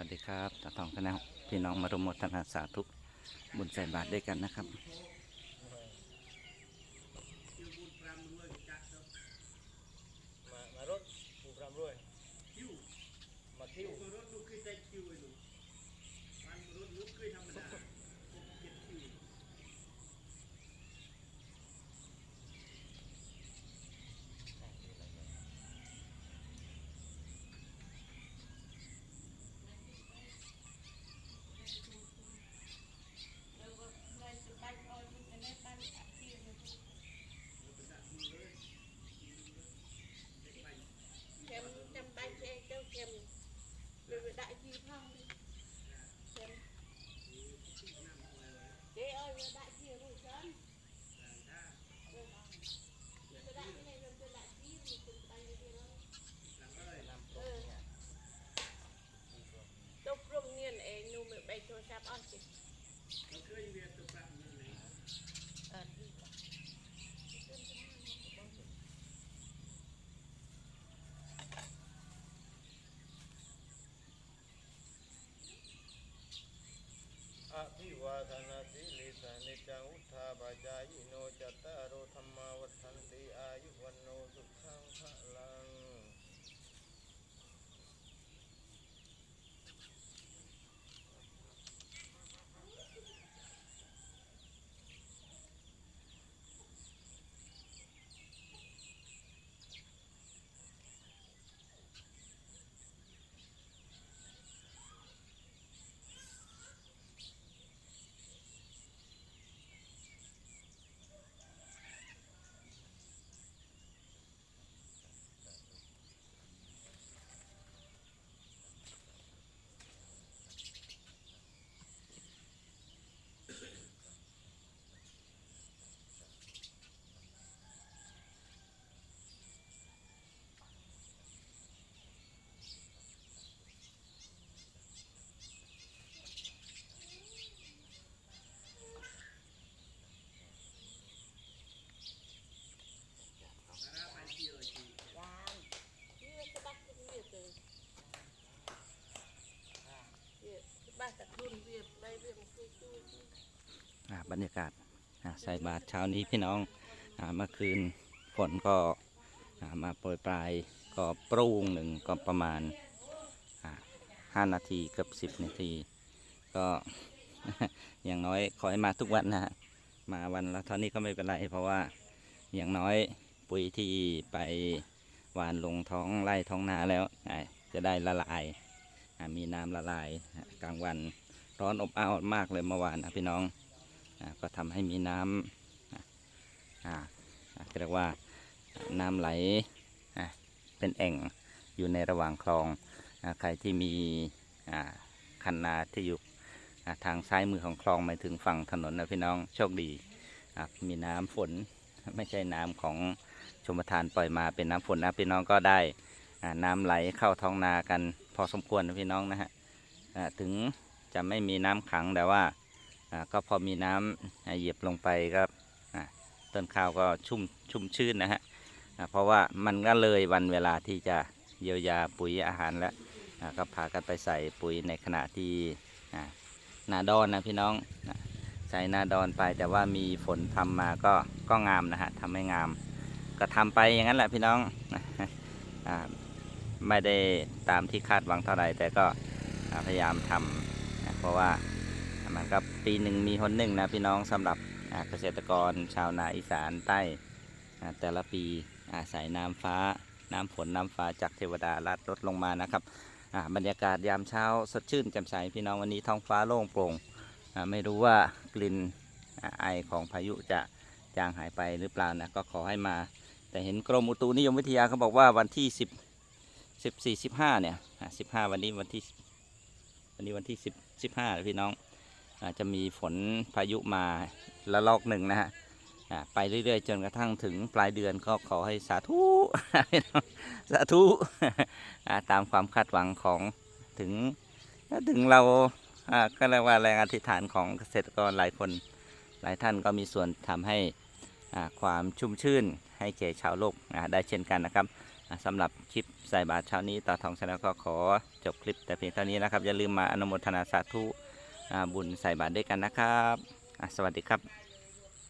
วัสดีครับตาทองคณะพี่น้องมารุมมทนาสาธุบุญใส่บาตรด้วยกันนะครับมารถปูพรำรวยมาคิว that วาทนาสิลิสานิจังอุทธาบาจายโนจัตตารโอธรรมาวัฏันติอายุวันโนสุขังพลัง บรรยากาศใส่บาตรเช้านี้พี่น้องเมื่อคืนฝนก็มาโปรยปลายก็ปร่งหนึ่งก็ประมาณห้านาทีเกือบสิบนาที ก็อย่างน้อยขอให้มาทุกวันนะมาวันละเท่านี้ก็ไม่เป็นไร เพราะว่าอย่างน้อยปุ๋ยที่ไปหวานลงท้องไร่ท้องนาแล้วจะได้ละลาย มีน้ำละลายกลางวันร้อนอบอ้าวมากเลยเมื่อวานนะพี่น้องก็ทำให้มีน้ำเรียกว่าน้ำไหลเป็นแอ่งอยู่ในระหว่างคลองใครที่มีคันนาที่อยู่ทางซ้ายมือของคลองไปถึงฝั่งถนนนะพี่น้องโชคดีมีน้ำฝนไม่ใช่น้ำของชมทานปล่อยมาเป็นน้ำฝนนะพี่น้องก็ได้น้ำไหลเข้าท้องนากัน พอสมควรนะพี่น้องนะฮะถึงจะไม่มีน้ำขังแต่ว่าก็พอมีน้ำอ่าเหยียบลงไปก็ต้นข้าวก็ชุ่มชุ่มชื้นนะฮะเพราะว่ามันก็เลยวันเวลาที่จะเยียวยาปุ๋ยอาหารแล้วก็พากันไปใส่ปุ๋ยในขณะที่นาดอนนะพี่น้องใส่นาดอนไปแต่ว่ามีฝนทำมาก็ก็งามนะฮะทำให้งาม ก็ทำไปอย่างนั้นแหละพี่น้องอ ไม่ได้ตามที่คาดหวังเท่าไหร่แต่ก็พยายามทำนะเพราะว่ามันก็ปีหนึ่งมีหนหนึ่งนะพี่น้องสำหรับเกษตรกรชาวนาอีสานใต้แต่ละปีอาศัยน้ำฟ้า น้ำฝนน้ำฟ้าจากเทวดาลัดลดลงมานะครับบรรยากาศยามเช้าสดชื่นแจ่มใสพี่น้องวันนี้ท้องฟ้าโล่งโปร่งไม่รู้ว่ากลิ่นไอของพายุจะจางหายไปหรือเปล่านะก็ขอให้มา แต่เห็นกรมอุตุนิยมวิทยาเขาบอกว่าวันที่สิบ สิบสี่สิบห้าเนี่ยสิบห้าวันนี้วันที่วันนี้วันที่สิบสิบห้าพี่น้องอาจจะมีฝนพายุมาละลอกหนึ่งนะฮะไปเรื่อยๆ จนกระทั่งถึงปลายเดือนก็ขอให้สาธุสาธุาตามความคาดหวังของถึงถึงเราก็เรียกว่าแรงอธิษฐานของเกษตรกรหลายคน หลายท่านก็มีส่วนทำให้ความชุ่มชื่นให้แก่ชาวโลกได้เช่นกันนะครับ สำหรับคลิปใส่บาตรเช้านี้ตาทองชาแนลก็ขอจบคลิปแต่เพียงเท่านี้นะครับ อย่าลืมมาอนุโมทนาสาธุบุญใส่บาตรด้วยกันนะครับ สวัสดีครับ